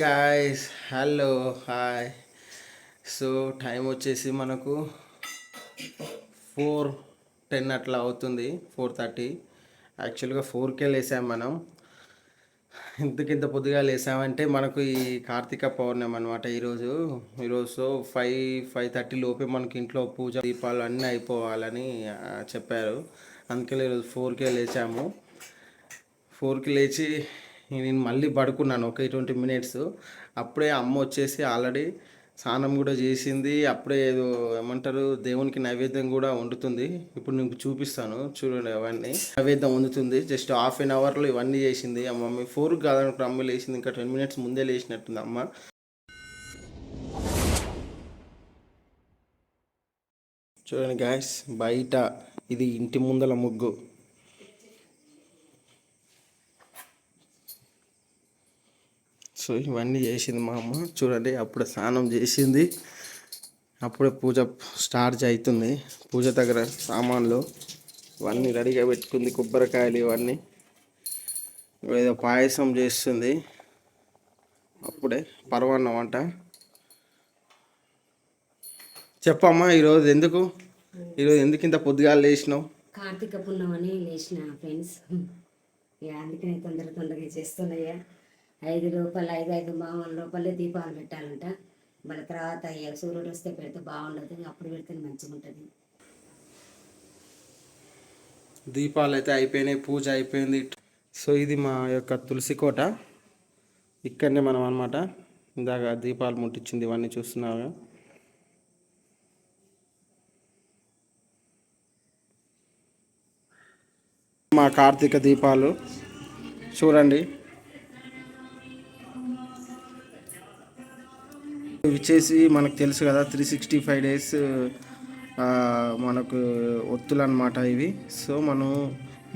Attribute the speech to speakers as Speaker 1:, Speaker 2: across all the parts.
Speaker 1: Guys hello hi so time వచ్చేసి మనకు four ten అట్లా అవుతుంది ఫోర్ థర్టీ యాక్చువల్గా ఫోర్కే లేసాం మనం. ఎందుకు ఇంత పొద్దుగా లేసామంటే మనకు ఈ కార్తీక పౌర్ణమి అనమాట ఈరోజు. ఈరోజు సో ఫైవ్ ఫైవ్ థర్టీ లోపే మనకి ఇంట్లో పూజ దీపాలు అన్నీ అయిపోవాలని చెప్పారు. అందుకే ఈరోజు ఫోర్కే లేచాము. ఫోర్కి లేచి నేను మళ్ళీ పడుకున్నాను ఒక ట్వంటీ మినిట్స్. అప్పుడే అమ్మ వచ్చేసి ఆల్రెడీ స్నానం కూడా చేసింది. అప్పుడే ఏదో ఏమంటారు దేవునికి నైవేద్యం కూడా వండుతుంది. ఇప్పుడు నీకు చూపిస్తాను చూడండి అవన్నీ. నైవేద్యం వండుతుంది. జస్ట్ హాఫ్ అన్ అవర్లో ఇవన్నీ చేసింది. ఆ మమ్మీ ఫోర్ కాదనుకో అమ్మ లేచింది. ఇంకా టెన్ మినిట్స్ ముందే లేచినట్టుంది అమ్మ. చూడండి గ్యాస్ బయట ఇది ఇంటి ముందల ముగ్గు. సో ఇవన్నీ చేసింది మా అమ్మ. చూడండి అప్పుడే స్నానం చేసింది. అప్పుడే పూజ స్టార్ట్ అవుతుంది పూజ దగ్గర సామాన్లు ఇవన్నీ రెడీగా పెట్టుకుంది కొబ్బరికాయలు ఇవన్నీ. ఏదో పాయసం చేస్తుంది. అప్పుడే పర్వన్నం వంట చెప్పమ్మా ఈరోజు ఎందుకు? ఈరోజు ఎందుకు ఇంత పొద్దుగాల లేచినావు?
Speaker 2: కార్తీక పున్నమని లేచిన ఫ్రెండ్స్. అందుకనే తొందర తొందరగా చేస్తున్నాయా ఐదు రూపాయలు ఐదు ఐదు మామూలు లోపలే దీపాలు పెట్టాలంట. మళ్ళీ తర్వాత సూర్యుడు వస్తే పెడితే బాగుండదు అప్పుడు పెడితే మంచిగా ఉంటుంది
Speaker 1: దీపాలు అయితే అయిపోయినాయి పూజ అయిపోయింది. సో ఇది మా యొక్క తులసి కోట. ఇక్కడనే మనం అనమాట ఇందాక దీపాలు ముట్టించింది ఇవన్నీ చూస్తున్నాము మా కార్తీక దీపాలు. చూడండి. ఇవి మనకు తెలుసు కదా త్రీ సిక్స్టీ ఫైవ్ డేస్ మనకు ఒత్తులు అనమాట ఇవి. సో మనం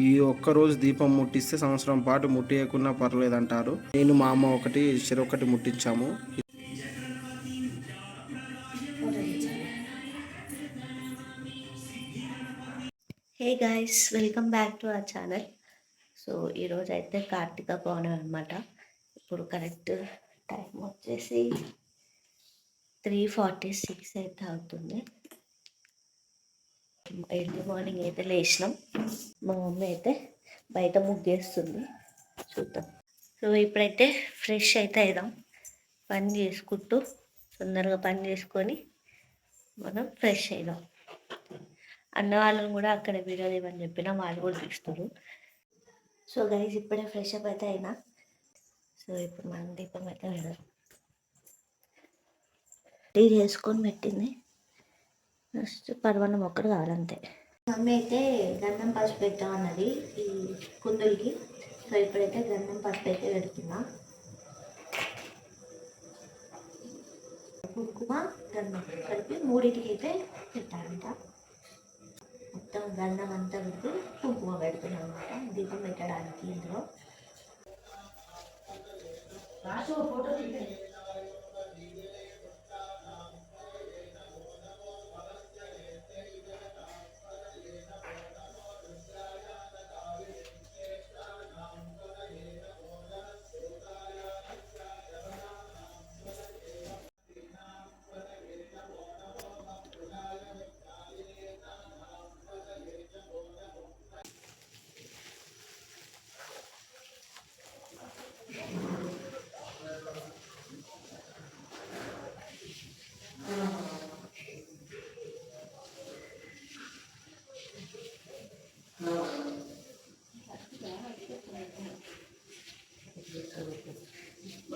Speaker 1: ఈ ఒక్క రోజు దీపం ముట్టిస్తే సంవత్సరం పాటు ముట్టియకున్నా పర్లేదు అంటారు నేను మా అమ్మ ఒకటి చెరొకటి ముట్టించాము.
Speaker 3: Hey guys welcome back to our channel so ఈరోజు అయితే కార్తీక పౌర్ణమి అనమాట ఇప్పుడు కరెక్ట్ టైం వచ్చేసి త్రీ ఫార్టీ సిక్స్ అయితే అవుతుంది. ఎర్లీ మార్నింగ్ అయితే లేచినాం. మా మమ్మీ అయితే బయట ముగ్గేస్తుంది. చూద్దాం. సో ఇప్పుడైతే ఫ్రెష్ అయితే అవుదాం పని చేసుకుంటూ తొందరగా పని చేసుకొని మనం ఫ్రెష్ అవుదాం అన్న వాళ్ళని కూడా అక్కడ వీడియో చెప్పిన వాళ్ళు కూడా తీస్తారు సో గైజ్ ఇప్పుడే ఫ్రెష్ అప్ అయితే అయినా. సో ఇప్పుడు మనం దీపం అయితే వెళ్దాం టీ చేసుకొని పెట్టింది. నెక్స్ట్ పర్వన్నం ఒక్కటి కావాలంతే. మమ్మీ అయితే గంధం పసుపు పెట్టామన్నది ఈ కుందులకి. సో ఇప్పుడైతే గంధం పసుపు అయితే పెడుతున్నా. కుంకుమ గంధం కలిపి మూడింటికి అయితే పెట్టాలంట. మొత్తం గంధం అంతా పెట్టి కుంకుమ పెడుతున్నాం అనమాట దీపం పెట్టడానికి ఇందులో.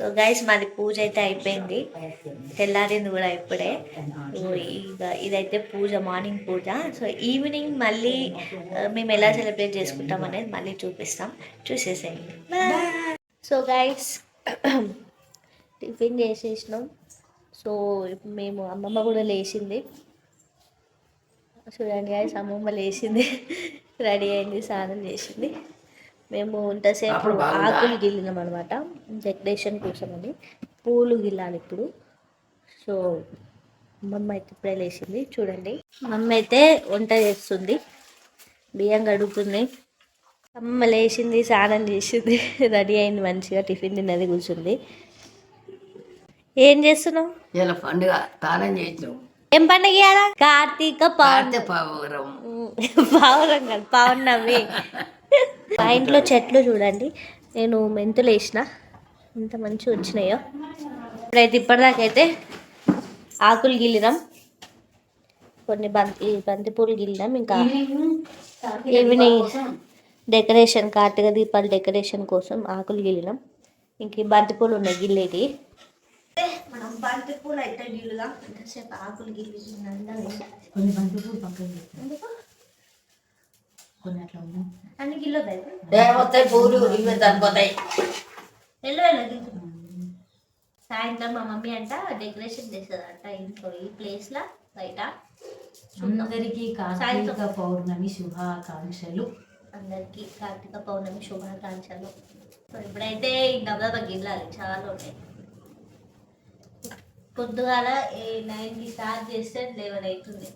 Speaker 3: సో గైస్ మాది పూజ అయితే అయిపోయింది. తెల్లారింది కూడా ఇప్పుడే. ఇక ఇదైతే పూజ మార్నింగ్ పూజ. సో ఈవినింగ్ మళ్ళీ మేము ఎలా సెలబ్రేట్ చేసుకుంటాం అనేది మళ్ళీ చూపిస్తాం. చూసేసేయండి. సో గైస్ టిఫిన్ చేసేసినాం. సో మేము అమ్మమ్మ కూడా లేచింది. చూడండి గాయస్ అమ్మమ్మ లేచింది. రెడీ అయింది స్నానం చేసింది. మేము ఇంతసేపు ఆకులు గిల్లినాం అనమాట డెకరేషన్ కోసం అని పూలు గిల్లాలి ఇప్పుడు. సో అమ్మమ్మ అయితే ఇప్పుడే లేచింది. చూడండి. అమ్మ అయితే వంట చేస్తుంది. బియ్యం కడుగుతుంది. అమ్మ లేచింది స్నానం చేసింది. రెడీ అయింది మంచిగా టిఫిన్ తిన్నది కూర్చుంది. ఏం చేస్తున్నావు?
Speaker 4: ఇలా పండుగ తానం చేసినాం.
Speaker 3: ఏం పండుగ? కార్తీక పౌర్ణమి.
Speaker 4: పౌరం
Speaker 3: కాదు పౌర్ణమి. మా ఇంట్లో చెట్లు చూడండి. నేను మెంతులు వేసిన. ఎంత మంచిగా వచ్చినాయో. ఇప్పుడైతే ఇప్పటిదాకైతే ఆకులు గిల్లినాం కొన్ని బంతి బంతి పూలు గిల్లినాం ఇంకా ఈవినింగ్ డెకరేషన్ కార్తీక దీపాల డెకరేషన్ కోసం ఆకులు గిల్లినాం ఇంక బంతి పూలు ఉన్నాయి గిల్లేటి మనం బంతి పూలు అయితే గిల్లుదాం. ఎంతసేపు ఆకులు గిల్లి
Speaker 2: కొన్ని బంతి పూలు పక్కన కొన్ని అట్లా
Speaker 3: అన్ని గిల్లో
Speaker 4: పూలు ఇవి.
Speaker 3: సాయంత్రం మా మమ్మీ అంట డెకరేషన్ చేసేదంట ఇంట్లో ఈ ప్లేస్ లా బయట.
Speaker 2: అందరికీ కార్తీక పౌర్ణమి శుభాకాంక్షలు.
Speaker 3: అందరికి కార్తీక పౌర్ణమి శుభాకాంక్షలు. సో ఇప్పుడైతే ఈ దెబ్బ గిల్లాలి చాలా ఉన్నాయి. పొద్దుగాల ఏ నైన్కి స్టార్ట్ చేస్తే లెవెన్ అవుతుంది.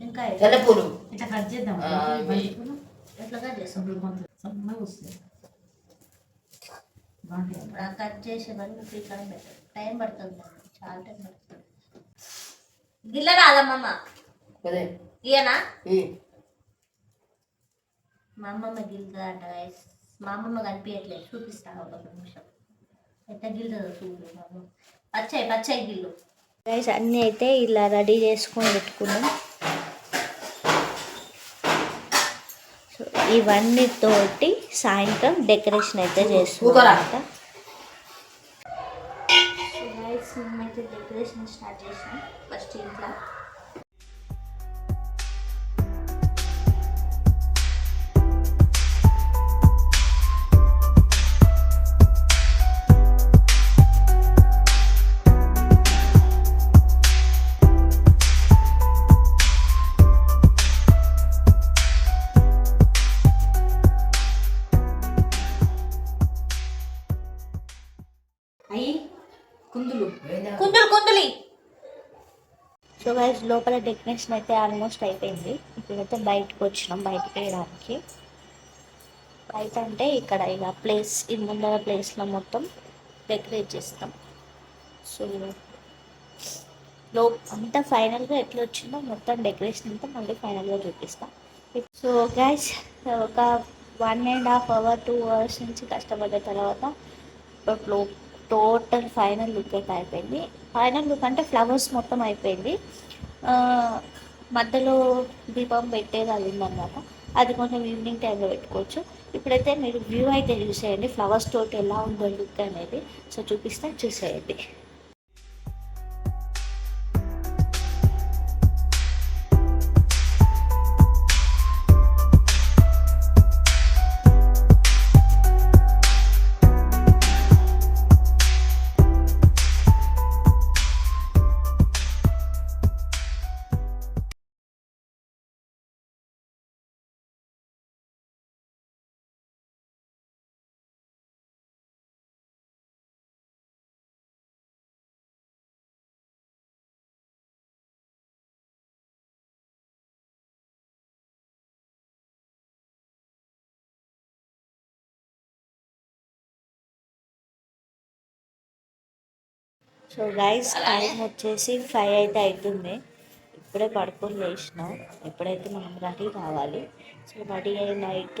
Speaker 3: ఇంకా
Speaker 2: ఇట్లా కట్ చేద్దాం.
Speaker 3: ఎట్లాగా చేస్తాం
Speaker 2: సన్నగా వస్తుంది బాగుంటుంది
Speaker 3: ఇప్పుడు ఆ కట్ చేసేవన్నీ ఫ్రీకారం పెట్టారు టైం పడుతుంది చాలా టైం పడుతుంది. గిల్ల రాదమ్మమ్మ ఇయనా మా అమ్మమ్మ గిల్లుతుందా అంట. మా అమ్మమ్మ కనిపించట్లేదు చూపిస్తా ఒక నిమిషం. ఎంత గిల్లుతుందో చూడు పచ్చాయి పచ్చాయి గిల్లు. గైస్ అన్నీ అయితే ఇలా రెడీ చేసుకొని పెట్టుకున్నాం. ఇవన్నీ తోటి సాయంత్రం డెకరేషన్ అయితే
Speaker 4: ఊకరా.
Speaker 3: చేస్తున్నాం గైస్ డెకరేషన్ స్టార్ట్ చేసాం ఫస్ట్ ఇంట్లో గాయస్ లోపల డెకరేషన్ అయితే ఆల్మోస్ట్ అయిపోయింది. ఇప్పుడైతే బయటకు వచ్చినాం బయటకు వేయడానికి. బయట అంటే ఇక్కడ ఇలా ప్లేస్ ఈ ముందర ప్లేస్లో మొత్తం డెకరేట్ చేస్తాం. సో లో అంతా ఫైనల్గా ఎట్లా వచ్చిందో మొత్తం డెకరేషన్ అంతా మళ్ళీ ఫైనల్గా చూపిస్తాం. సో గ్యాస్ ఒక one and half hour two hours నుంచి కష్టపడ్డ తర్వాత ఇప్పుడు టోటల్ ఫైనల్ లుక్ అయితే అయిపోయింది. ఫైనల్ లుక్ అంటే ఫ్లవర్స్ మొత్తం అయిపోయింది. మధ్యలో దీపం పెట్టేది అది ఉందన్నమాట. అది కొంచెం ఈవినింగ్ టైంలో పెట్టుకోవచ్చు. ఇప్పుడైతే మీరు వ్యూ అయితే చూసేయండి. ఫ్లవర్స్ తోటి ఎలా ఉందో లుక్ అనేది. సో చూపిస్తే చూసేయండి. సో గైస్ టైం వచ్చేసి ఫైవ్ అయితే అవుతుంది ఇప్పుడే పడుకొని లేచినాం. ఇప్పుడైతే మనం రెడీ కావాలి. సో రెడీ అయ్యి నైట్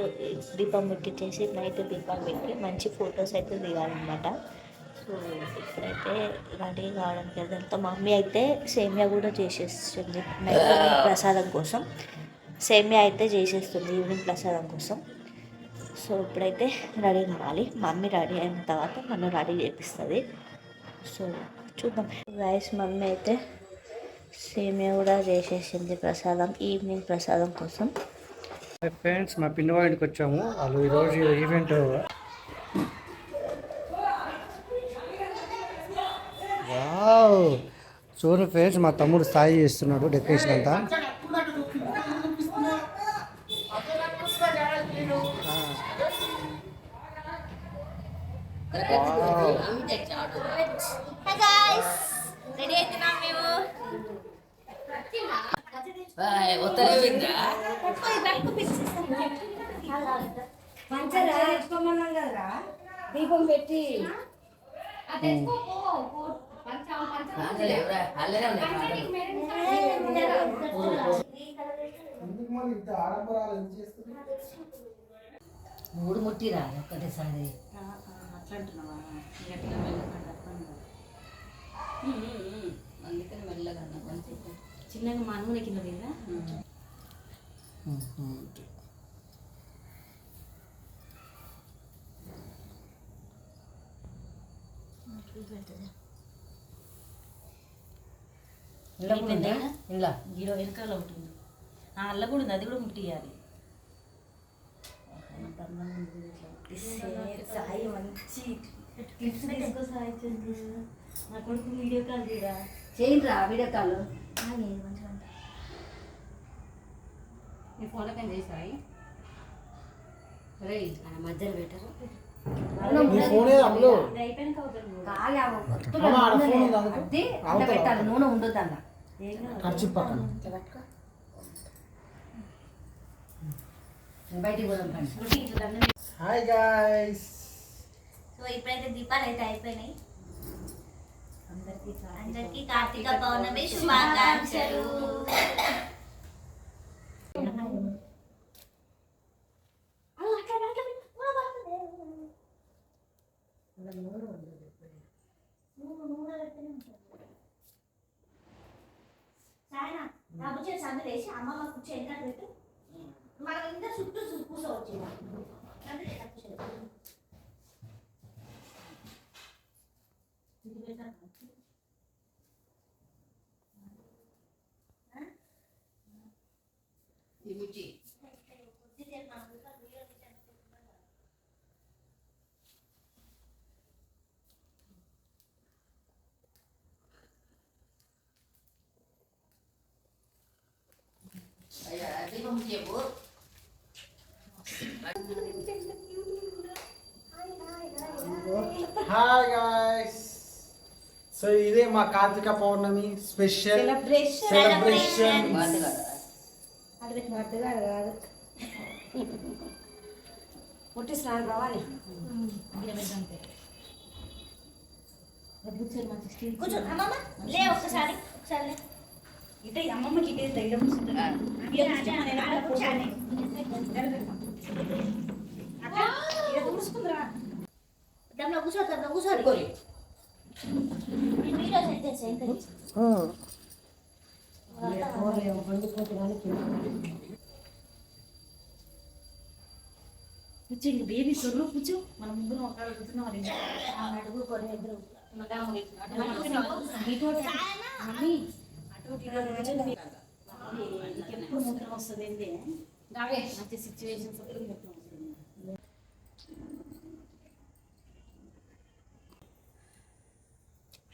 Speaker 3: దీపం పెట్టించేసి నైట్ దీపం పెట్టి మంచి ఫొటోస్ అయితే దిగాలన్నమాట. సో ఇప్పుడైతే రెడీ కావడానికి వెళ్తాం మమ్మీ అయితే సేమియా కూడా చేసేస్తుంది. నైట్ ప్రసాదం కోసం. సేమియా అయితే చేసేస్తుంది ఈవినింగ్ ప్రసాదం కోసం. సో ఇప్పుడైతే రెడీ కావాలి మమ్మీ రెడీ అయిన తర్వాత నన్ను రెడీ చేపిస్తుంది. సో చూద్దాం. రైస్ మమ్మీ అయితే సేమియా కూడా చేసేసింది ప్రసాదం ఈవినింగ్ ప్రసాదం కోసం.
Speaker 5: ఫ్రెండ్స్ మా పిన్ని వాళ్ళ ఇంటికి వచ్చాము. వాళ్ళు ఈరోజు ఈవెంట్ వావ్ చూడండి ఫ్రెండ్స్ మా తమ్ముడు స్థాయి చేస్తున్నాడు డెకరేషన్ అంతా.
Speaker 2: తెచ్చుకోమన్నాం కదరా. దీపం పెట్టి.
Speaker 4: మూడు ముట్టిరా ఒక్కటేసారి. అందుకని మెల్లగా
Speaker 2: చిన్నగా మా నూనె కింద మీద
Speaker 4: ఇలా
Speaker 2: గీరో వెనకాల ఉంటుంది ఆ అల్ల కూడా ఉంది అది కూడా ముట్టియాలి సాయి మంచి క్లిప్స్ తీసుకో సాయి నా కొడుకు వీడియో కాల్ తీరా
Speaker 4: చేయండిరా వీడియో కాల్. నీ ఫోన్లో పని చేసాయి రేయ్
Speaker 2: మన మధ్యలో పెట్టరు?
Speaker 4: పెట్టాలి నూనె ఉండదు అన్న బయటికి పోదాం పండి
Speaker 5: హాయ్ గాయ్స్
Speaker 3: సో ఇప్పుడైతే దీపాలు అయితే అయిపోయినాయి.
Speaker 2: అందరికీ
Speaker 3: అందరికీ కార్తీక పౌర్ణమి శుభాకాంక్షలు. వేసి అమ్మమ్మ కూర్చో ఎంత పెట్టు. మనం ఇంత చుట్టూ కూర్చోవచ్చు
Speaker 4: ఈ అయ్యా దీపం చెప్పు
Speaker 5: హాయ్ గాయ్స్ సో ఇదే మా కార్తీక పౌర్ణమి స్పెషల్ సెలబ్రేషన్
Speaker 4: బాధ కదా
Speaker 2: మట్టుగాడు కాదు పుట్టి స్నానం రావాలి
Speaker 3: కూర్చో అమ్మమ్మ లే ఒక్కసారి ఒకసారి లే
Speaker 2: ఇటే అమ్మమ్మకి ఇటే ధైర్యం
Speaker 3: దమ్లో కూర్చో దమ్లో కూర్చో
Speaker 4: కోరి.
Speaker 3: నేను వీడియో సెట్ చేసా ఇంకా
Speaker 2: కూర్చో ఇంక బేబీ సొర్రు కూర్చో. మన ముందు ఒక కూర్చున్నాం అడుగు కొన్ని ఇద్దరు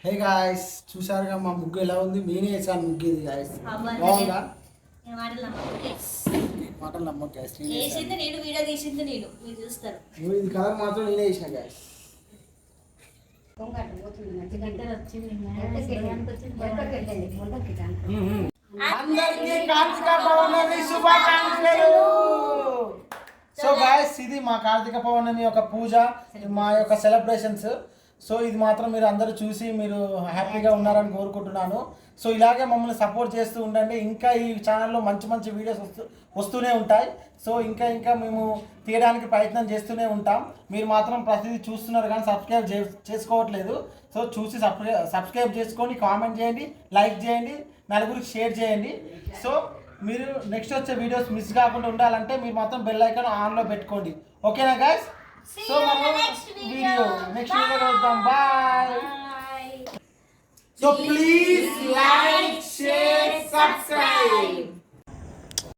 Speaker 5: హే గాయ్స్ చూసారుగా మా ముగ్గు ఎలా ఉంది? నేనే వేసాను ముగ్గు ఇది గాయస్ బాగుందా.
Speaker 3: మాటలు
Speaker 5: మాటలు నమ్మకం గాయస్ నేనే
Speaker 3: వీడియో తీసింది నేను. మీరు చూస్తారు.
Speaker 5: ఇది కలర్ మాత్రం నేనే వేసిన గాయస్ అందరికీ కార్తీక పౌర్ణమి శుభాకాంక్షలు. సో గాయస్ ఇది మా కార్తీక పౌర్ణమి యొక్క పూజ మా యొక్క సెలబ్రేషన్స్ సో ఇది మాత్రం మీరు అందరూ చూసి మీరు హ్యాపీగా ఉన్నారని కోరుకుంటున్నాను. సో ఇలాగే మమ్మల్ని సపోర్ట్ చేస్తూ ఉండండి. ఇంకా ఈ ఛానల్లో మంచి మంచి వీడియోస్ వస్తూ వస్తూనే ఉంటాయి. సో ఇంకా ఇంకా మేము తీయడానికి ప్రయత్నం చేస్తూనే ఉంటాం. మీరు మాత్రం ప్రతిదీ చూస్తున్నారు కానీ సబ్స్క్రైబ్ చే చేసుకోవట్లేదు. సో చూసి సబ్స్క్రైబ్ చేసుకొని కామెంట్ చేయండి లైక్ చేయండి నలుగురికి షేర్ చేయండి. సో మీరు నెక్స్ట్ వచ్చే వీడియోస్ మిస్ కాకుండా ఉండాలంటే మీరు మాత్రం బెల్ ఐకాన్ ఆన్లో పెట్టుకోండి. ఓకేనా guys See so, you in the next video. Next Bye. video Bye. Bye. So please like, share, subscribe.